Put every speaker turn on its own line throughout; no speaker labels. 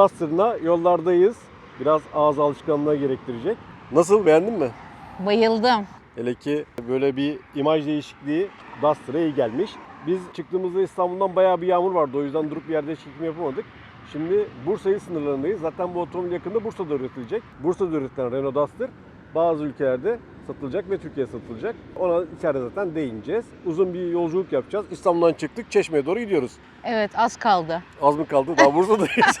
Duster'la yollardayız. Biraz ağız alışkanlığı gerektirecek. Nasıl beğendin mi?
Bayıldım.
Hele ki böyle bir imaj değişikliği Duster'a iyi gelmiş. Biz çıktığımızda İstanbul'dan bayağı bir yağmur vardı. O yüzden durup bir yerde çekim yapamadık. Şimdi Bursa'yı sınırlarındayız. Zaten bu otomobil yakında Bursa'da üretilecek. Bursa'da üretilen Renault Duster bazı ülkelerde satılacak ve Türkiye'ye satılacak. Ona içeride zaten değineceğiz. Uzun bir yolculuk yapacağız. İstanbul'dan çıktık. Çeşme'ye doğru gidiyoruz.
Evet az kaldı.
Az mı kaldı? Daha Bursa'dayız.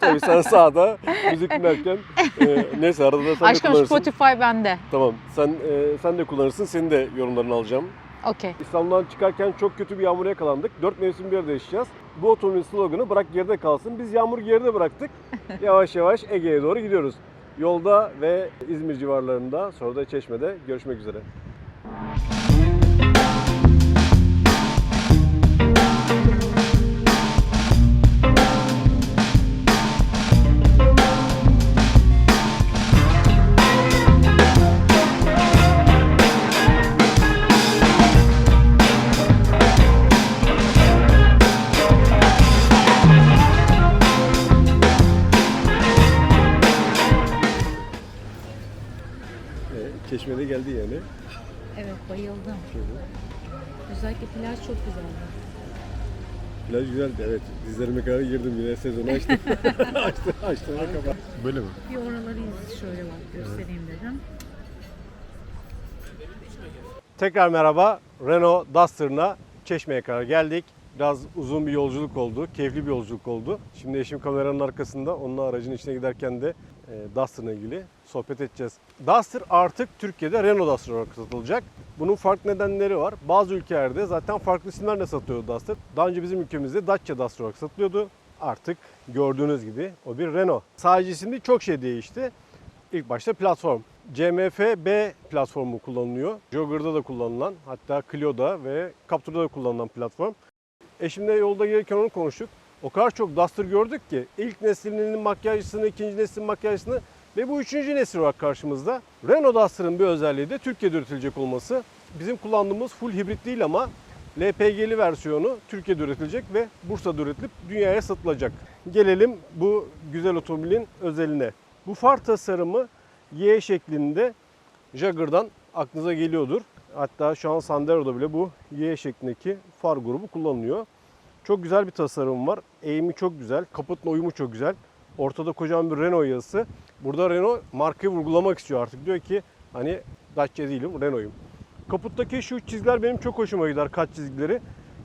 Tabii sen sağda müzik dinlerken e, neyse arada da sen de
Aşkım
kullanırsın.
Spotify bende.
Tamam. Sen e, sen de kullanırsın. Senin de yorumlarını alacağım.
Okey.
İstanbul'dan çıkarken çok kötü bir yağmura yakalandık. Dört mevsim bir arada yaşayacağız. Bu otomobilin sloganı bırak geride kalsın. Biz yağmur geride bıraktık. yavaş yavaş Ege'ye doğru gidiyoruz. Yolda ve İzmir civarlarında sonra da Çeşme'de görüşmek üzere.
Bayıldım. Özellikle plaj çok güzeldi.
Plaj güzeldi evet. Dizlerime kadar girdim yine sezonu açtım. açtım açtım kapat. Böyle mi?
Bir oraları iz şöyle bak göstereyim dedim.
Tekrar merhaba. Renault Duster'ına Çeşme'ye kadar geldik. Biraz uzun bir yolculuk oldu, keyifli bir yolculuk oldu. Şimdi eşim kameranın arkasında, onunla aracın içine giderken de Duster'la ilgili sohbet edeceğiz. Duster artık Türkiye'de Renault Duster olarak satılacak. Bunun farklı nedenleri var. Bazı ülkelerde zaten farklı isimlerle satıyordu Duster. Daha önce bizim ülkemizde Dacia Duster olarak satılıyordu. Artık gördüğünüz gibi o bir Renault. Sadece şimdi çok şey değişti. İlk başta platform. CMF B platformu kullanılıyor. Jogger'da da kullanılan, hatta Clio'da ve Captur'da da kullanılan platform. Eşimle yolda gelirken onu konuştuk. O kadar çok Duster gördük ki ilk neslinin makyajcısını, ikinci neslin makyajcısını ve bu üçüncü nesil olarak karşımızda. Renault Duster'ın bir özelliği de Türkiye'de üretilecek olması. Bizim kullandığımız full hibrit değil ama LPG'li versiyonu Türkiye'de üretilecek ve Bursa'da üretilip dünyaya satılacak. Gelelim bu güzel otomobilin özeline. Bu far tasarımı Y şeklinde Jaguar'dan aklınıza geliyordur. Hatta şu an Sandero'da bile bu Y şeklindeki far grubu kullanılıyor. Çok güzel bir tasarım var. Eğimi çok güzel. Kaputun uyumu çok güzel. Ortada kocaman bir Renault yazısı. Burada Renault markayı vurgulamak istiyor artık. Diyor ki hani Dacia değilim Renault'yum. Kaputtaki şu çizgiler benim çok hoşuma gider kat çizgileri.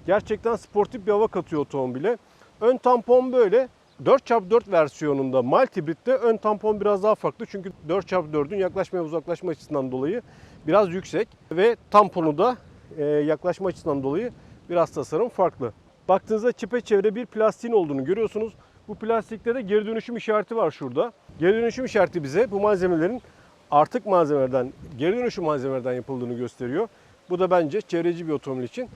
Gerçekten sportif bir hava katıyor otomobile. Ön tampon böyle. 4x4 versiyonunda mild ön tampon biraz daha farklı. Çünkü 4x4'ün yaklaşma ve uzaklaşma açısından dolayı biraz yüksek. Ve tamponu da e, yaklaşma açısından dolayı biraz tasarım farklı. Baktığınızda çepeçevre bir plastiğin olduğunu görüyorsunuz. Bu plastikte de geri dönüşüm işareti var şurada. Geri dönüşüm işareti bize bu malzemelerin artık malzemelerden, geri dönüşüm malzemelerden yapıldığını gösteriyor. Bu da bence çevreci bir otomobil için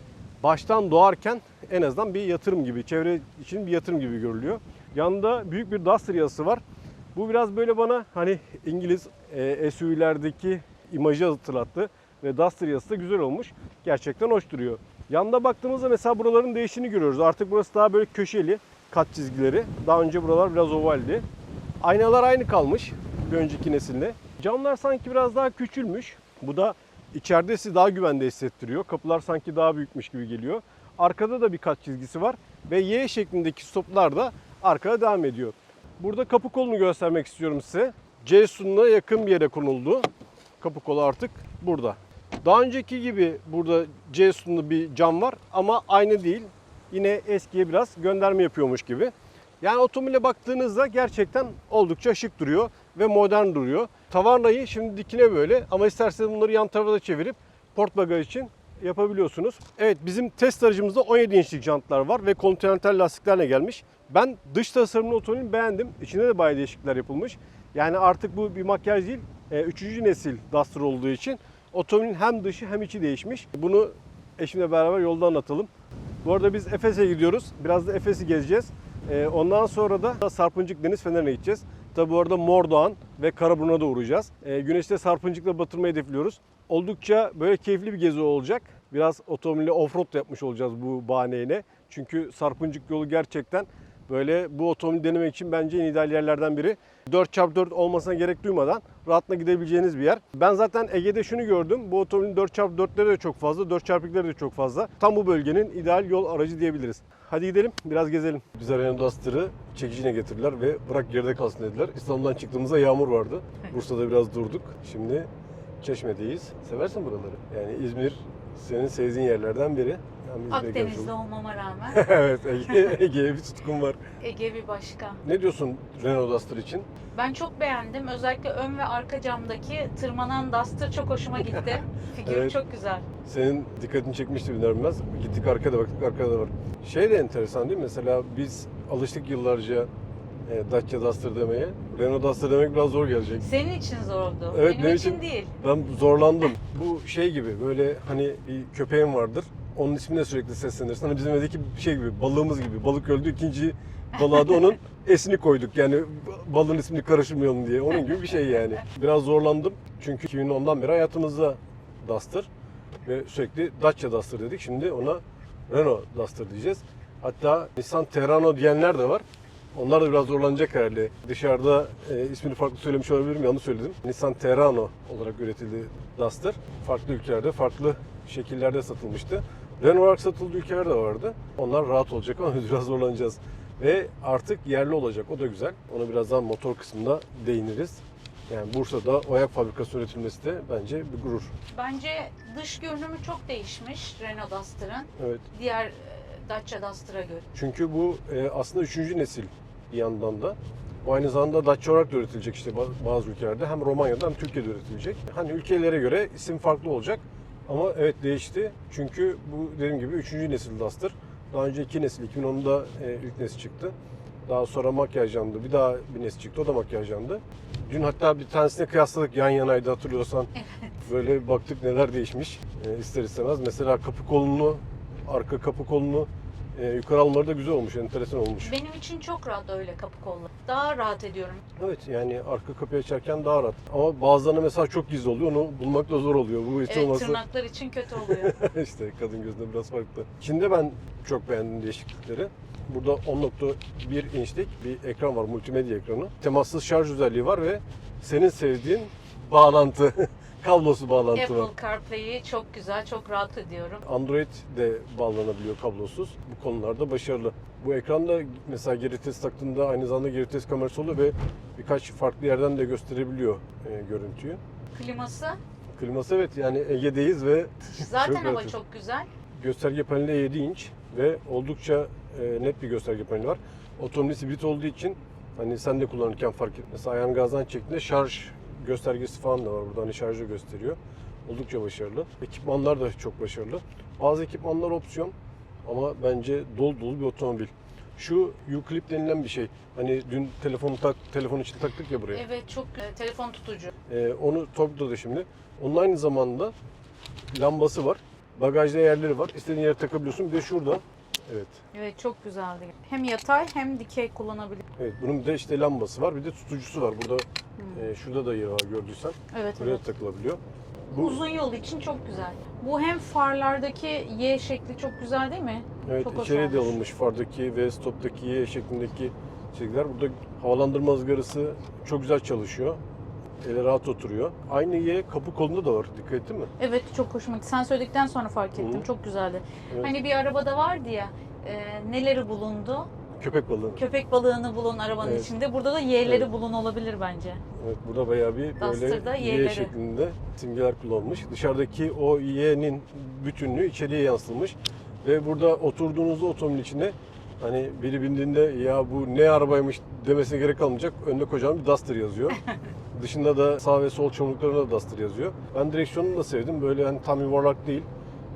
baştan doğarken en azından bir yatırım gibi, çevre için bir yatırım gibi görülüyor. Yanında büyük bir Duster yazısı var. Bu biraz böyle bana hani İngiliz e, SUV'lerdeki imajı hatırlattı ve Duster yazısı da güzel olmuş. Gerçekten hoş duruyor. Yanında baktığımızda mesela buraların değiştiğini görüyoruz. Artık burası daha böyle köşeli kat çizgileri. Daha önce buralar biraz ovaldi. Aynalar aynı kalmış bir önceki nesilde. Camlar sanki biraz daha küçülmüş. Bu da içeride sizi daha güvende hissettiriyor. Kapılar sanki daha büyükmüş gibi geliyor. Arkada da bir kat çizgisi var ve Y şeklindeki stoplar da arkada devam ediyor. Burada kapı kolunu göstermek istiyorum size. C sununa yakın bir yere konuldu. Kapı kolu artık burada. Daha önceki gibi burada C sunulu bir cam var ama aynı değil. Yine eskiye biraz gönderme yapıyormuş gibi. Yani otomobile baktığınızda gerçekten oldukça şık duruyor ve modern duruyor. Tavanlayı şimdi dikine böyle ama isterseniz bunları yan tarafa da çevirip port bagaj için yapabiliyorsunuz. Evet bizim test aracımızda 17 inçlik jantlar var ve kontinental lastiklerle gelmiş. Ben dış tasarımını otomobilin beğendim. İçinde de bayağı değişiklikler yapılmış. Yani artık bu bir makyaj değil, 3. nesil Duster olduğu için otomobilin hem dışı hem içi değişmiş. Bunu eşimle beraber yolda anlatalım. Bu arada biz Efes'e gidiyoruz. Biraz da Efes'i gezeceğiz. Ee, ondan sonra da Sarpıncık Deniz Feneri'ne gideceğiz. Tabi bu arada Mordoğan ve Karaburun'a da uğrayacağız. Ee, güneşte Sarpıncık'la batırmayı hedefliyoruz. Oldukça böyle keyifli bir gezi olacak. Biraz otomobille offroad yapmış olacağız bu bahaneyle. Çünkü Sarpıncık yolu gerçekten Böyle bu otomobili denemek için bence en ideal yerlerden biri. 4x4 olmasına gerek duymadan rahatla gidebileceğiniz bir yer. Ben zaten Ege'de şunu gördüm. Bu otomobilin 4x4'leri de çok fazla, 4x2'leri de çok fazla. Tam bu bölgenin ideal yol aracı diyebiliriz. Hadi gidelim, biraz gezelim. Bize Renault Duster'ı çekicine getirdiler ve bırak geride kalsın dediler. İstanbul'dan çıktığımızda yağmur vardı. Bursa'da biraz durduk. Şimdi Çeşme'deyiz. Seversin buraları. Yani İzmir senin sevdiğin yerlerden biri. Yani geldim.
olmama rağmen
evet Ege, Ege'ye bir tutkun var.
Ege bir başka.
Ne diyorsun Renault Duster için?
Ben çok beğendim. Özellikle ön ve arka camdaki tırmanan Duster çok hoşuma gitti. Figürü
Evet.
çok güzel.
Senin dikkatini çekmişti bilmez. Gittik arkada baktık arkada da var. Şey de enteresan değil mi? Mesela biz alıştık yıllarca e, Dacia Duster demeye. Renault Duster demek biraz zor gelecek.
Senin için zordu.
Evet,
Benim için değil.
Ben zorlandım. Bu şey gibi böyle hani bir köpeğin vardır. Onun ismine sürekli seslenirsin. Hani bizim evdeki şey gibi balığımız gibi. Balık öldü ikinci balığa da onun esini koyduk. Yani balığın ismini karıştırmayalım diye. Onun gibi bir şey yani. Biraz zorlandım. Çünkü 2010'dan beri hayatımızda Duster. Ve sürekli Dacia Duster dedik. Şimdi ona Renault Duster diyeceğiz. Hatta Nissan Terrano diyenler de var. Onlar da biraz zorlanacak herhalde. Dışarıda e, ismini farklı söylemiş olabilirim, yanlış söyledim. Nissan Terrano olarak üretildi Duster. Farklı ülkelerde, farklı şekillerde satılmıştı. Renault satıldığı ülkeler de vardı. Onlar rahat olacak ama biz biraz zorlanacağız. Ve artık yerli olacak, o da güzel. Ona birazdan motor kısmında değiniriz. Yani Bursa'da oyak fabrikası üretilmesi de bence bir gurur.
Bence dış görünümü çok değişmiş Renault Duster'ın.
Evet.
Diğer e, Dacia Duster'a göre.
Çünkü bu e, aslında üçüncü nesil bir yandan da. Bu aynı zamanda Dacia olarak da üretilecek işte ba- bazı ülkelerde. Hem Romanya'da hem Türkiye'de üretilecek. Hani ülkelere göre isim farklı olacak. Ama evet değişti. Çünkü bu dediğim gibi üçüncü nesil Duster. Daha önce iki nesil, 2010'da e, ilk nesil çıktı. Daha sonra makyajlandı. Bir daha bir nesil çıktı. O da makyajlandı. Dün hatta bir tanesine kıyasladık yan yanaydı hatırlıyorsan. Böyle baktık neler değişmiş e, ister istemez. Mesela kapı kolunu, arka kapı kolunu e, yukarı almaları da güzel olmuş, enteresan olmuş.
Benim için çok rahat öyle kapı kollu. Daha rahat ediyorum.
Evet yani arka kapıyı açarken daha rahat. Ama bazılarına mesela çok gizli oluyor, onu bulmak da zor oluyor. Bu hiç
Evet
olmazsa
tırnaklar için kötü oluyor.
işte kadın gözünde biraz farklı. İçinde ben çok beğendim değişiklikleri. Burada 10.1 inçlik bir ekran var, multimedya ekranı. Temassız şarj özelliği var ve senin sevdiğin bağlantı, kablosuz bağlantı var.
Apple CarPlay'i çok güzel, çok rahat ediyorum.
Android de bağlanabiliyor kablosuz. Bu konularda başarılı. Bu ekranda mesela geri vites taktığında aynı zamanda geri vites kamerası oluyor ve birkaç farklı yerden de gösterebiliyor e, görüntüyü.
Kliması
Kliması evet yani Ege'deyiz ve
zaten
Çok
hava çok güzel.
gösterge paneli 7 inç ve oldukça e, net bir gösterge paneli var. Otomobil hibrit olduğu için hani sen de kullanırken fark et. Mesela ayağın gazdan çektiğinde şarj göstergesi falan da var burada hani şarjı gösteriyor. Oldukça başarılı. Ekipmanlar da çok başarılı. Bazı ekipmanlar opsiyon ama bence dolu dolu bir otomobil. Şu U-Clip denilen bir şey. Hani dün telefonu tak telefon için taktık ya buraya.
Evet çok e, telefon tutucu.
Ee, onu Tog'da da şimdi. Onun aynı zamanda lambası var. Bagajda yerleri var. İstediğin yere takabiliyorsun. Bir de şurada. Evet.
Evet çok güzeldi. Hem yatay hem dikey kullanabilir.
Evet. Bunun bir de işte lambası var. Bir de tutucusu var. Burada e, şurada da yeri var gördüysen.
Evet
Buraya
evet.
takılabiliyor. Bu
Uzun yol için çok güzel. Bu hem farlardaki Y şekli çok güzel değil mi?
evet
çok hoş
içeriye de alınmış fardaki ve stoptaki Y şeklindeki çizgiler. Burada havalandırma ızgarası çok güzel çalışıyor. Ele rahat oturuyor. Aynı Y kapı kolunda da var. Dikkat ettin mi?
Evet çok hoşuma gitti. Sen söyledikten sonra fark ettim.
Hı.
Çok güzeldi.
Evet.
Hani bir arabada vardı ya e, neleri bulundu?
Köpek balığı.
Köpek balığını bulun arabanın
Evet.
içinde. Burada da Y'leri
Evet.
bulun olabilir bence.
Evet burada bayağı bir
Duster'da
böyle Y
Y'leri.
şeklinde simgeler kullanılmış. Dışarıdaki o Y'nin bütünlüğü içeriye yansıtılmış. Ve burada oturduğunuzda otomobil içine hani biri bindiğinde ya bu ne arabaymış demesine gerek kalmayacak. Önde kocaman bir Duster yazıyor. Dışında da sağ ve sol çamurluklarında da Duster yazıyor. Ben direksiyonunu da sevdim. Böyle hani tam yuvarlak değil.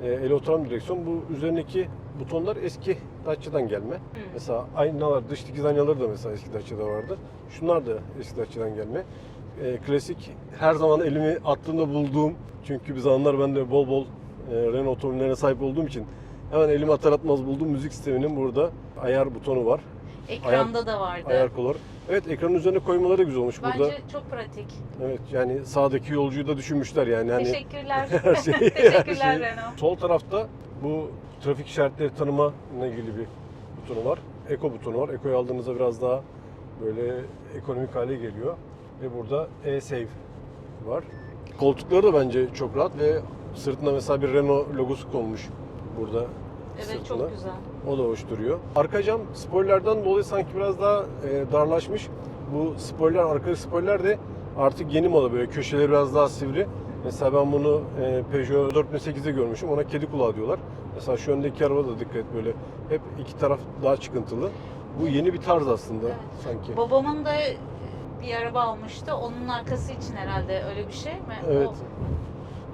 E, ele oturan bir direksiyon. Bu üzerindeki butonlar eski Dacia'dan gelme. Mesela aynalar, dış dikiz aynaları da mesela eski Dacia'da vardı. Şunlar da eski Dacia'dan gelme. E, klasik her zaman elimi attığımda bulduğum çünkü bir zamanlar ben de bol bol e, Renault otomobillerine sahip olduğum için hemen elimi atar atmaz bulduğum müzik sisteminin burada ayar butonu var.
Ekranda da vardı.
Ayar kolor. Evet ekranın üzerine koymaları güzel olmuş
Bence
burada.
çok pratik.
Evet yani sağdaki yolcuyu da düşünmüşler yani hani
Teşekkürler.
her şey- her
Teşekkürler
şey-
Renault.
Sol tarafta bu trafik işaretleri tanıma ile ilgili bir butonu var. Eco butonu var. Eco'yu aldığınızda biraz daha böyle ekonomik hale geliyor. Ve burada e-Save var. Koltukları da bence çok rahat ve sırtında mesela bir Renault logosu konmuş burada
Evet
sırtına.
çok güzel.
O da hoş duruyor. Arka cam spoilerden dolayı sanki biraz daha e, darlaşmış. Bu spoiler, arka spoiler de artık yeni moda böyle köşeleri biraz daha sivri. Mesela ben bunu e, Peugeot 4008'de görmüşüm. Ona kedi kulağı diyorlar. Mesela şu öndeki araba da dikkat et böyle. Hep iki taraf daha çıkıntılı. Bu yeni bir tarz aslında
Evet.
sanki.
Babamın da bir araba almıştı. Onun arkası için herhalde öyle bir şey mi?
Evet.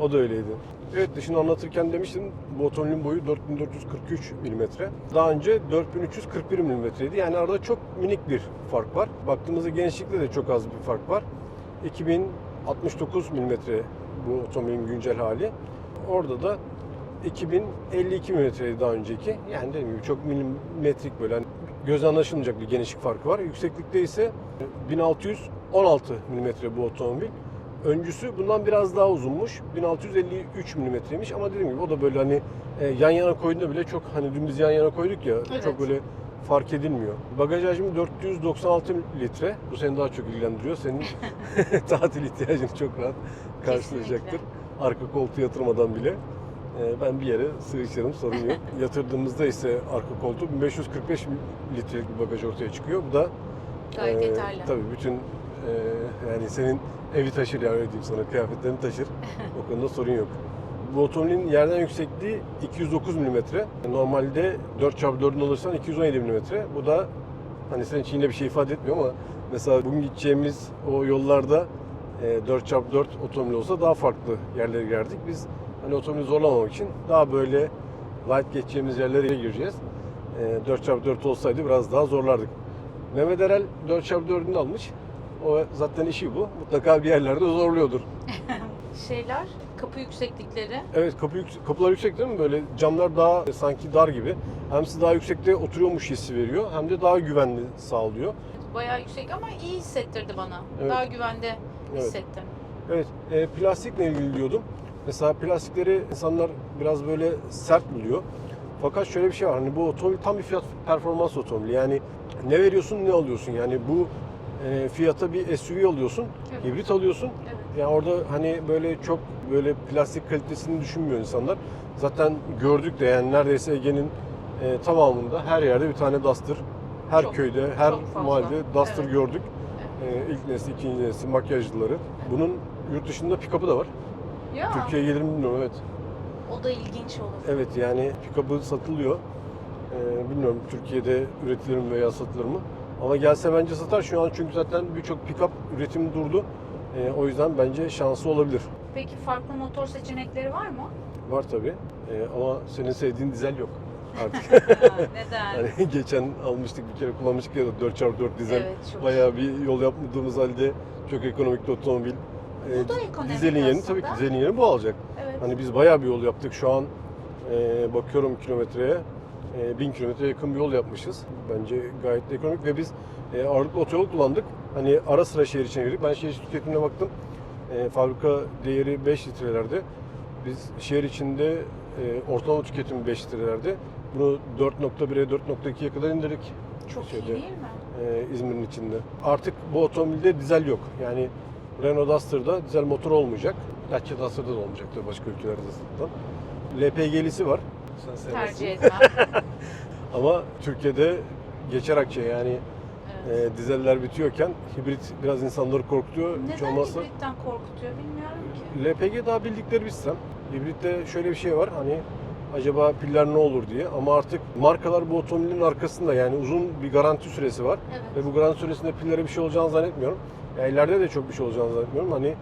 O-
O da öyleydi. Evet dışını anlatırken demiştim bu otomobilin boyu 4443 mm. Daha önce 4341 mm'ydi. Yani arada çok minik bir fark var. Baktığımızda genişlikte de çok az bir fark var. 2069 mm bu otomobilin güncel hali. Orada da 2052 mm'ydi daha önceki. Yani dediğim gibi çok milimetrik böyle hani göz anlaşılmayacak bir genişlik farkı var. Yükseklikte ise 1616 mm bu otomobil. Öncüsü bundan biraz daha uzunmuş. 1653 milimetreymiş ama dediğim gibi o da böyle hani e, yan yana koyduğunda bile çok hani dümdüz yan yana koyduk ya
Evet.
çok böyle fark edilmiyor. Bagaj hacmi 496 litre. Bu seni daha çok ilgilendiriyor. Senin tatil ihtiyacını çok rahat karşılayacaktır.
Kesinlikle.
Arka koltuğu yatırmadan bile. E, ben bir yere sığışırım sorun yok. Yatırdığımızda ise arka koltuğu 1545 litrelik bir bagaj ortaya çıkıyor. Bu da
Gayet
ee,
yeterli.
Tabii bütün e, yani senin evi taşır yani öyle diyeyim sana kıyafetlerini taşır. o konuda sorun yok. Bu otomobilin yerden yüksekliği 209 mm. Normalde 4x4'ün alırsan 217 mm. Bu da hani senin için yine bir şey ifade etmiyor ama mesela bugün gideceğimiz o yollarda e, 4x4 otomobil olsa daha farklı yerlere girerdik. Biz hani otomobili zorlamamak için daha böyle light geçeceğimiz yerlere gireceğiz. E, 4x4 olsaydı biraz daha zorlardık. Mehmet Erel 4x4'ünü almış. O zaten işi bu. Mutlaka bir yerlerde zorluyordur.
Şeyler, kapı yükseklikleri.
Evet kapı yük- kapılar yüksek değil mi? Böyle camlar daha sanki dar gibi. Hem size daha yüksekte oturuyormuş hissi veriyor hem de daha güvenli sağlıyor.
Bayağı yüksek ama iyi hissettirdi bana.
Evet.
Daha güvende
Evet.
hissettim.
Evet, e, plastikle ilgili diyordum. Mesela plastikleri insanlar biraz böyle sert buluyor. Fakat şöyle bir şey var. Hani bu otomobil tam bir fiyat performans otomobili. Yani ne veriyorsun ne alıyorsun. Yani bu e, fiyata bir SUV alıyorsun,
Evet.
hibrit alıyorsun.
Evet.
Yani orada hani böyle çok böyle plastik kalitesini düşünmüyor insanlar. Zaten gördük de yani neredeyse Ege'nin e, tamamında her yerde bir tane Duster. Her
Çok,
köyde, her mahallede Duster
Evet.
gördük. E, ilk nesli, ikinci nesli makyajlıları. Bunun yurt dışında pick-up'ı da var.
Ya
Türkiye'ye gelir mi bilmiyorum evet.
o da ilginç olur.
Evet yani pick-up'ı satılıyor. Ee, bilmiyorum Türkiye'de üretilir mi veya satılır mı. Ama gelse bence satar şu an çünkü zaten birçok pick-up üretimi durdu. Ee, o yüzden bence şansı olabilir.
Peki farklı motor seçenekleri var mı?
Var tabii. Ee, ama senin sevdiğin dizel yok artık.
Neden?
hani geçen almıştık bir kere kullanmıştık ya da 4x4 dizel.
Evet, çok
Bayağı bir yol yapmadığımız halde çok ekonomik bir otomobil.
Bu da ekonomik
dizelin yerini
aslında.
tabii ki dizelin yerini bu alacak.
Evet.
Hani biz bayağı bir yol yaptık. Şu an e, bakıyorum kilometreye. E, 1000 kilometre yakın bir yol yapmışız. Bence gayet de ekonomik ve biz e, ağırlıklı otoyol kullandık. Hani ara sıra şehir içine girdik. Ben şehir tüketimine baktım. E, fabrika değeri 5 litrelerde. Biz şehir içinde e, ortalama tüketimi 5 litrelerde. Bunu 4.1'e 4.2'ye kadar indirdik.
Çok
şeyde.
iyi değil mi?
e, İzmir'in içinde. Artık bu otomobilde dizel yok. Yani Renault Duster'da dizel motor olmayacak. Dacia Duster'da da olmayacak tabii başka ülkelerde satılan. LPG'lisi var. Sen.
Tercih etmem.
Ama Türkiye'de geçer akçe yani
Evet.
e, dizeller bitiyorken hibrit biraz insanları korkutuyor. Hiç
Neden
olmazsa
hibritten korkutuyor bilmiyorum ki.
LPG daha bildikleri bir sistem. Hibritte şöyle bir şey var hani acaba piller ne olur diye ama artık markalar bu otomobilin arkasında yani uzun bir garanti süresi var.
Evet.
Ve bu garanti süresinde pillere bir şey olacağını zannetmiyorum. Yani ileride de çok bir şey olacağını zannetmiyorum. Hani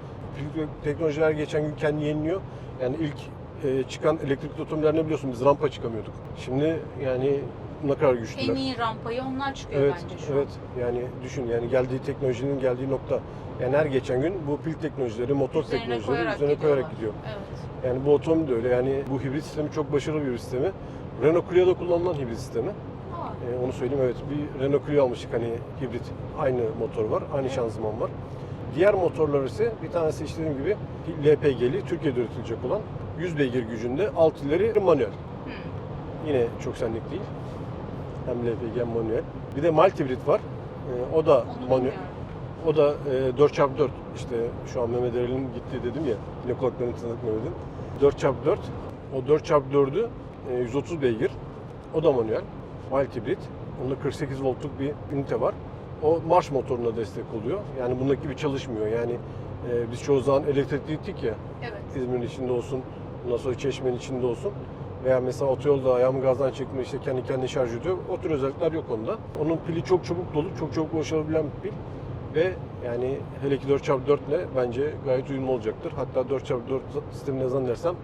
teknolojiler geçen gün kendini yeniliyor. Yani ilk e, çıkan elektrikli otomobiller ne biliyorsun biz rampa çıkamıyorduk. Şimdi yani ne kadar
En
güçlüler.
iyi rampayı onlar çıkıyor
Evet,
bence şu
evet. Yani düşün yani geldiği teknolojinin geldiği nokta. Yani her geçen gün bu pil teknolojileri, motor
an. Üzerine
teknolojileri
koyarak
üzerine koyarak
gidiyorlar.
gidiyor.
Evet.
Yani bu otomobil de öyle. Yani bu hibrit sistemi çok başarılı bir hibrit sistemi. Renault Clio'da kullanılan hibrit sistemi. Ee, onu söyleyeyim evet bir Renault Clio almıştık hani hibrit aynı motor var aynı
Evet.
şanzıman var. Diğer motorlar ise bir tanesi işte dediğim gibi LPG'li Türkiye'de üretilecek olan 100 beygir gücünde 6 ileri manuel.
hmm.
Yine çok senlik değil. Hem LPG hem manuel. Bir de mild hibrit var. Ee, o da manuel. O da e, 4x4 işte şu an Mehmet Erel'in gittiği dedim ya yine kulaklarını tırnak Mehmet'in 4x4 o 4x4'ü e, 130 beygir o da manuel mild hibrit onda 48 voltluk bir ünite var o marş motoruna destek oluyor yani bundaki gibi çalışmıyor yani e, biz çoğu zaman elektrikli gittik ya
Evet.
İzmir'in içinde olsun ondan sonra Çeşme'nin içinde olsun veya mesela otoyolda ayağımı gazdan çekme işte kendi kendine şarj ediyor. O tür özellikler yok onda. Onun pili çok çabuk dolu, çok çabuk boşalabilen bir pil. Ve yani hele ki 4x4 ile bence gayet uyumlu olacaktır. Hatta 4x4 sistemine zannedersem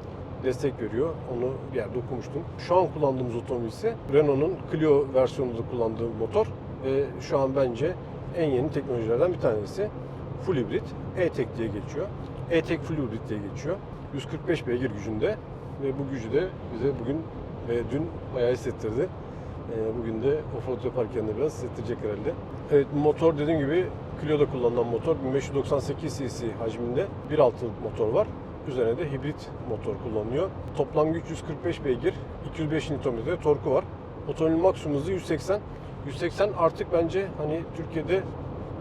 destek veriyor. Onu bir yerde okumuştum. Şu an kullandığımız otomobil ise Renault'un Clio versiyonunda kullandığı motor ve şu an bence en yeni teknolojilerden bir tanesi. Full hibrit, E-Tech diye geçiyor. E-Tech Full Hibrit diye geçiyor. 145 beygir gücünde ve bu gücü de bize bugün ve dün bayağı hissettirdi. Ee, Bugün de offroad yaparken de biraz hissettirecek herhalde. Evet motor dediğim gibi Clio'da kullanılan motor 1598 cc hacminde 1.6 motor var. Üzerine de hibrit motor kullanılıyor. Toplam güç 145 beygir, 205 Nm torku var. Otomobilin maksimum hızı 180. 180 artık bence hani Türkiye'de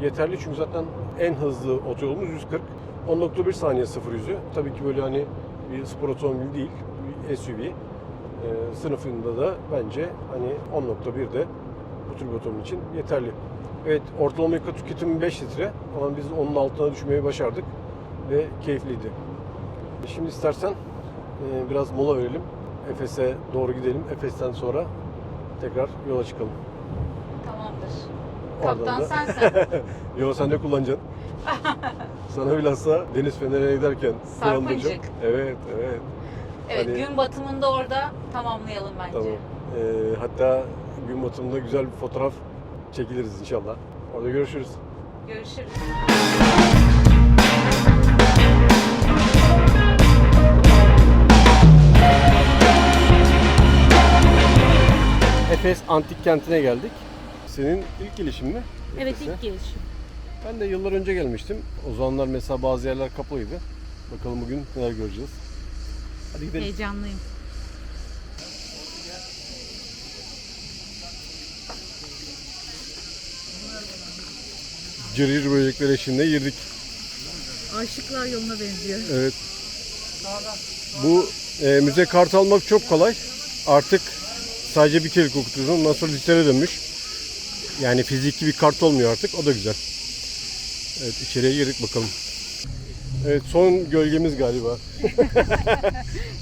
yeterli çünkü zaten en hızlı otoyolumuz 140. 10.1 saniye 0 yüzü. Tabii ki böyle hani bir spor otomobil değil, bir SUV. Ee, sınıfında da bence hani 10.1 de bu tür bir otomobil için yeterli. Evet ortalama yakıt tüketimi 5 litre ama biz onun altına düşmeyi başardık ve keyifliydi. Şimdi istersen e, biraz mola verelim. Efes'e doğru gidelim. Efes'ten sonra tekrar yola çıkalım.
Tamamdır.
Oradan
Kaptan
da-
sensin.
Yo sen de kullanacaksın. Sana bilhassa deniz fenerine giderken.
Sarpıncık.
Evet, evet.
Evet
Hani-
gün batımında orada tamamlayalım bence.
Tamam. Ee, hatta gün batımında güzel bir fotoğraf çekiliriz inşallah. Orada görüşürüz.
Görüşürüz.
Efes Antik Kenti'ne geldik. Senin ilk gelişin mi?
Evet
Efes'e?
ilk gelişim.
Ben de yıllar önce gelmiştim. O zamanlar mesela bazı yerler kapalıydı. Bakalım bugün neler göreceğiz. Hadi gidelim.
Heyecanlıyım.
Cırcır böcekler eşliğinde girdik.
Aşıklar yoluna benziyor.
Evet. Bu e, müze kartı almak çok kolay. Artık sadece bir kere okutuyorsun. Ondan sonra dijitale dönmüş. Yani fiziki bir kart olmuyor artık. O da güzel. Evet içeriye girdik bakalım. Evet son gölgemiz galiba.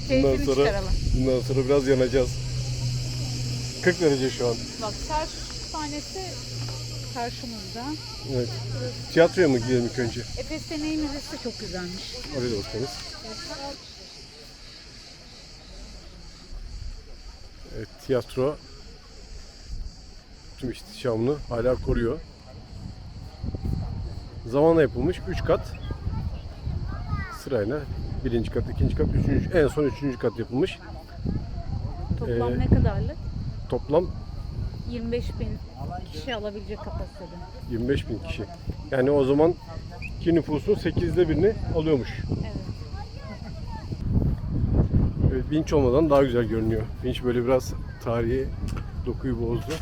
Keyfini
sonra-
çıkaralım.
Bundan sonra biraz yanacağız. 40 derece şu an.
Bak ters sahnesi karşımızda.
Evet. Tiyatroya mı gidelim ilk önce?
Efes Deney Müzesi çok güzelmiş.
Oraya da bakarız. Evet, tiyatro tüm ihtişamını hala koruyor. Zamanla yapılmış 3 kat sırayla birinci kat, ikinci kat, üçüncü, en son üçüncü kat yapılmış.
Toplam
Ee,
ne kadarlık?
Toplam
25 bin kişi alabilecek kapasitede.
25 bin kişi. Yani o zaman ki nüfusun 8'de birini alıyormuş.
Evet.
Evet, vinç olmadan daha güzel görünüyor. Vinç böyle biraz tarihi dokuyu bozdu.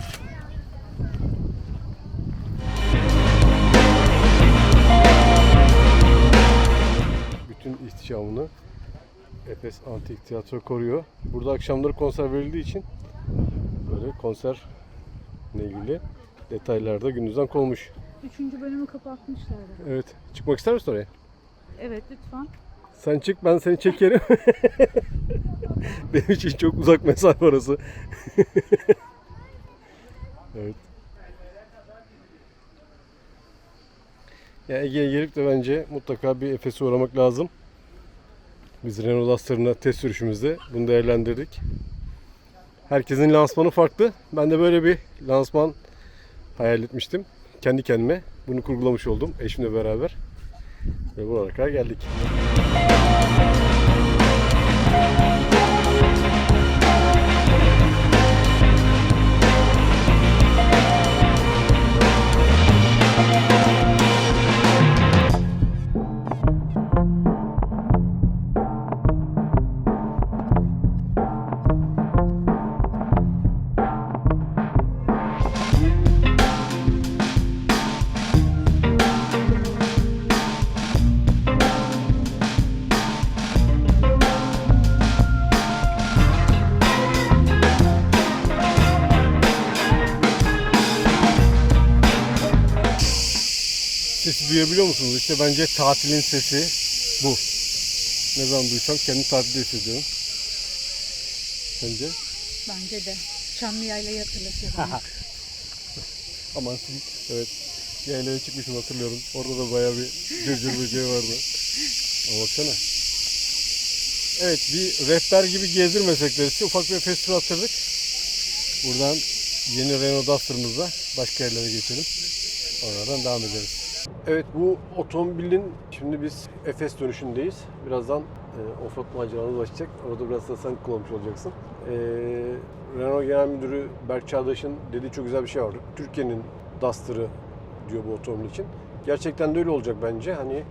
İhtişamını Efes Antik Tiyatro koruyor. Burada akşamları konser verildiği için böyle konser ile ilgili detaylar da gündüzden konmuş.
Üçüncü bölümü kapatmışlar.
Evet. Çıkmak ister misin oraya?
Evet lütfen.
Sen çık ben seni çekerim. Benim için çok uzak mesafe orası. evet. Ya Ege'ye gelip de bence mutlaka bir Efes'e uğramak lazım. Biz Renault Duster'ına test sürüşümüzde bunu değerlendirdik. Herkesin lansmanı farklı. Ben de böyle bir lansman hayal etmiştim. Kendi kendime bunu kurgulamış oldum eşimle beraber. Ve buralara kadar geldik. Duyabiliyor musunuz? İşte bence tatilin sesi bu. Ne zaman duysam kendimi tatilde hissediyorum. Sence?
Bence de. Çamlı yaylayı hatırlatıyor bana.
Aman siz. Evet. Yaylaya çıkmışım hatırlıyorum. Orada da bayağı bir cırcır böceği vardı. Ama baksana. Evet bir rehber gibi gezdirmesek de size ufak bir festival attırdık. Buradan yeni Renault Duster'ımızla başka yerlere geçelim. Oradan devam ederiz. Evet bu otomobilin şimdi biz Efes dönüşündeyiz. Birazdan e, offroad maceramız başlayacak. Orada biraz da sen kullanmış olacaksın. E, Renault Genel Müdürü Berk Çağdaş'ın dediği çok güzel bir şey var. Türkiye'nin Duster'ı diyor bu otomobil için. Gerçekten de öyle olacak bence. Hani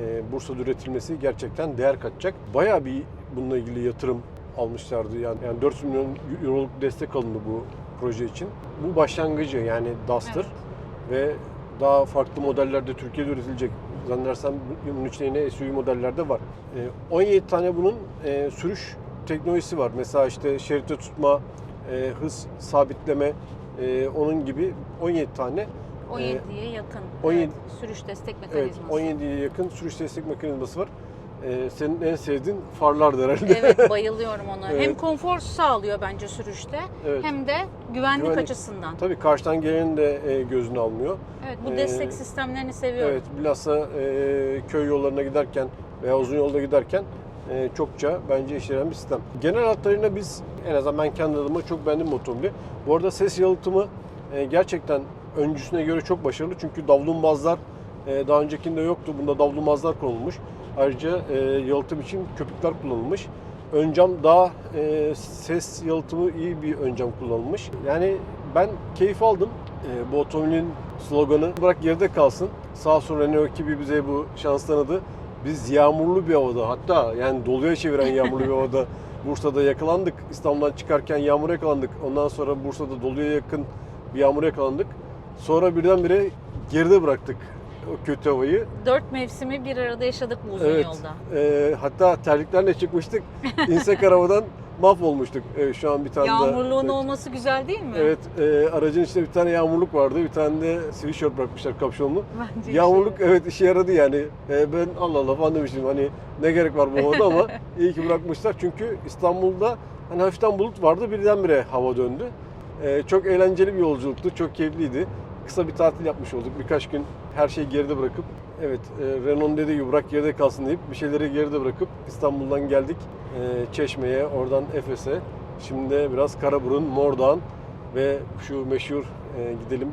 e, Bursa'da üretilmesi gerçekten değer katacak. Bayağı bir bununla ilgili yatırım almışlardı. Yani, yani 400 milyon euroluk destek alındı bu proje için. Bu başlangıcı yani Duster ve daha farklı modellerde Türkiye'de üretilecek. Zannedersem bunun içinde yine SUV modeller de var. E, 17 tane bunun e, sürüş teknolojisi var. Mesela işte şeritte tutma, e, hız sabitleme, e, onun gibi 17 tane
17'ye yakın
17
evet, sürüş destek
Evet,
mekanizması.
17'ye yakın sürüş destek mekanizması var. Ee, senin en sevdiğin farlardı herhalde.
Evet bayılıyorum ona.
Evet.
Hem konfor sağlıyor bence sürüşte
Evet.
hem de güvenlik,
Güvenlik.
açısından.
Tabii karşıdan gelenin de e, gözünü almıyor.
Evet bu
Ee,
destek sistemlerini seviyorum.
Evet, bilhassa e, köy yollarına giderken veya uzun yolda giderken e, çokça bence işe yarayan bir sistem. Genel hatlarıyla biz en azından ben kendi adıma çok beğendim bu otomobili. Bu arada ses yalıtımı e, gerçekten öncüsüne göre çok başarılı. Çünkü davlumbazlar e, daha öncekinde yoktu. Bunda davlumbazlar konulmuş. Ayrıca e, yalıtım için köpükler kullanılmış. Ön cam daha e, ses yalıtımı iyi bir ön cam kullanılmış. Yani ben keyif aldım. E, bu otomobilin sloganı bırak geride kalsın. Sağ olsun Renault ekibi bize bu şans tanıdı. Biz yağmurlu bir havada hatta yani doluya çeviren yağmurlu bir havada Bursa'da yakalandık. İstanbul'dan çıkarken yağmura yakalandık. Ondan sonra Bursa'da doluya yakın bir yağmura yakalandık. Sonra birdenbire geride bıraktık o kötü havayı.
Dört mevsimi bir arada yaşadık bu uzun
Evet.
yolda.
Ee, hatta terliklerle çıkmıştık. İnsek arabadan mahvolmuştuk. Evet, şu an bir tane
Yağmurluğun olması güzel değil mi?
Evet, e, aracın içinde bir tane yağmurluk vardı. Bir tane de sweatshirt bırakmışlar kapşonlu.
Bence
Yağmurluk
şey-
evet işe yaradı yani. E, ben Allah Allah falan demiştim hani ne gerek var bu havada ama iyi ki bırakmışlar. Çünkü İstanbul'da hani hafiften bulut vardı birdenbire hava döndü. E, çok eğlenceli bir yolculuktu. Çok keyifliydi. Kısa bir tatil yapmış olduk. Birkaç gün her şeyi geride bırakıp evet e, Renault'un dediği gibi bırak geride kalsın deyip bir şeyleri geride bırakıp İstanbul'dan geldik e, Çeşme'ye oradan Efes'e. Şimdi de biraz Karaburun, Mordoğan ve şu meşhur e, gidelim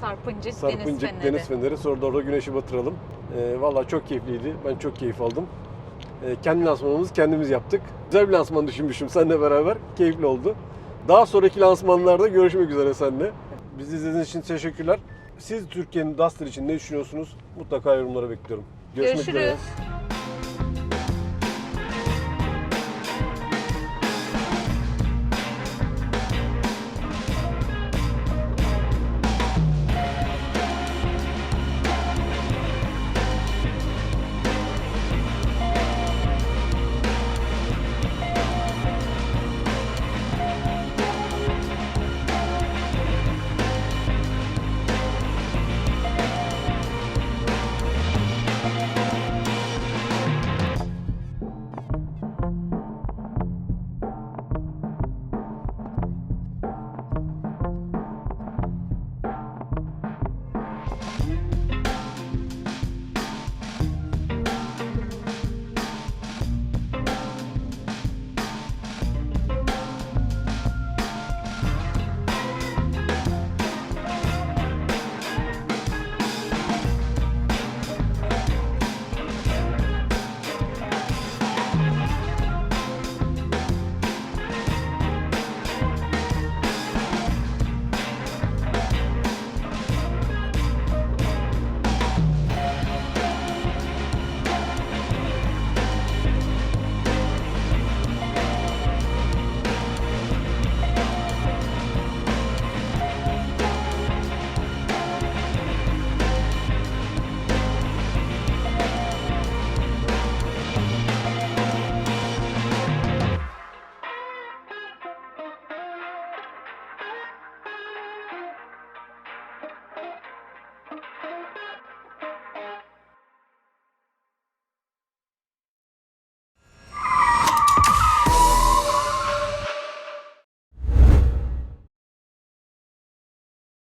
Sarpıncık,
Sarpıncık
Deniz
Deniz
Feneri.
Feneri. Sonra da orada güneşi batıralım. Ee, Valla çok keyifliydi. Ben çok keyif aldım. Ee, kendi lansmanımızı kendimiz yaptık. Güzel bir lansman düşünmüşüm seninle beraber. Keyifli oldu. Daha sonraki lansmanlarda görüşmek üzere seninle. Bizi izlediğiniz için teşekkürler. Siz Türkiye'nin Duster için ne düşünüyorsunuz? Mutlaka yorumlara bekliyorum. Görüşmek üzere.
Görüşürüz.